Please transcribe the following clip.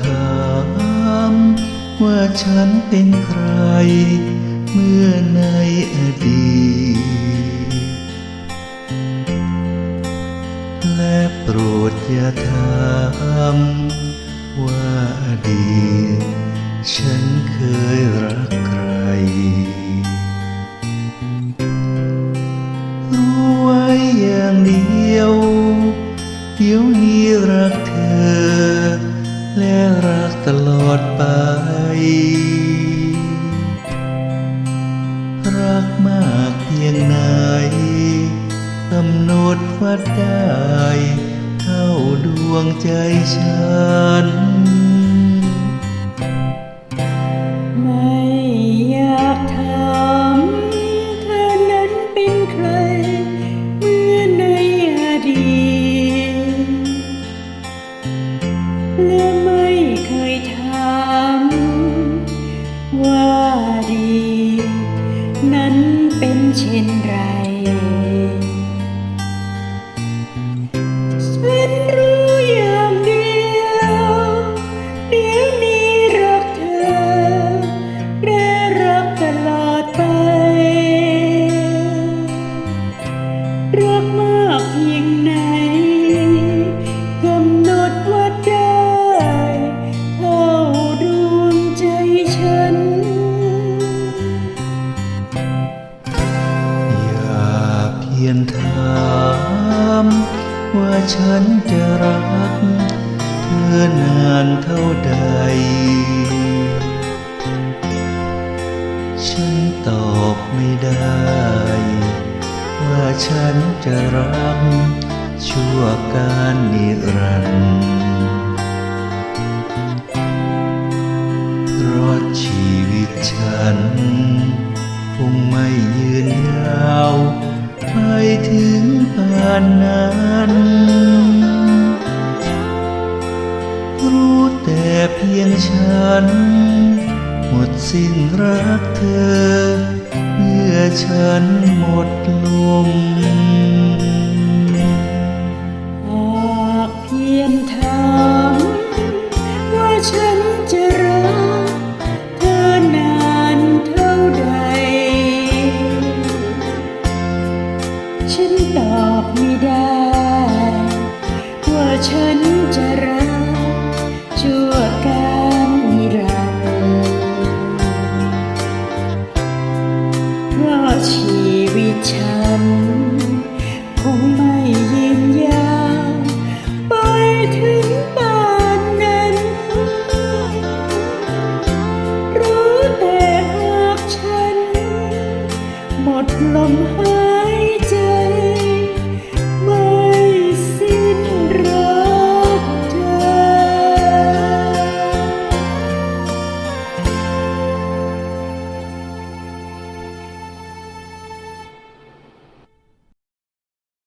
ถามว่าฉันเป็นใคร เมื่อในอดีต และโปรดอย่าถามว่าอดีต ฉันเคยรักใคร รู้ไว้อย่างเดียว เดี๋ยวนี้รักเธอ รักตลอดไป รักมากเพียงไหนกำหนดวัดได้ เท่าดวงใจฉัน เฉันจะรัก เธอนานเท่าใด ฉันตอบไม่ได้ ว่าฉันจะรัก ชั่วการนิรันดร์เพราะชีวิตฉัน คงไม่ยืนยาว ไปถึงานนั้น รู้แต่เพียงฉัน หมดสิ้นรักเธอ เมื่อฉันหมดลม เพราชีวิตฉัน คงไม่ยืนยาวไปถึงป่านนั้น รู้แต่หากฉัน หมดลมหา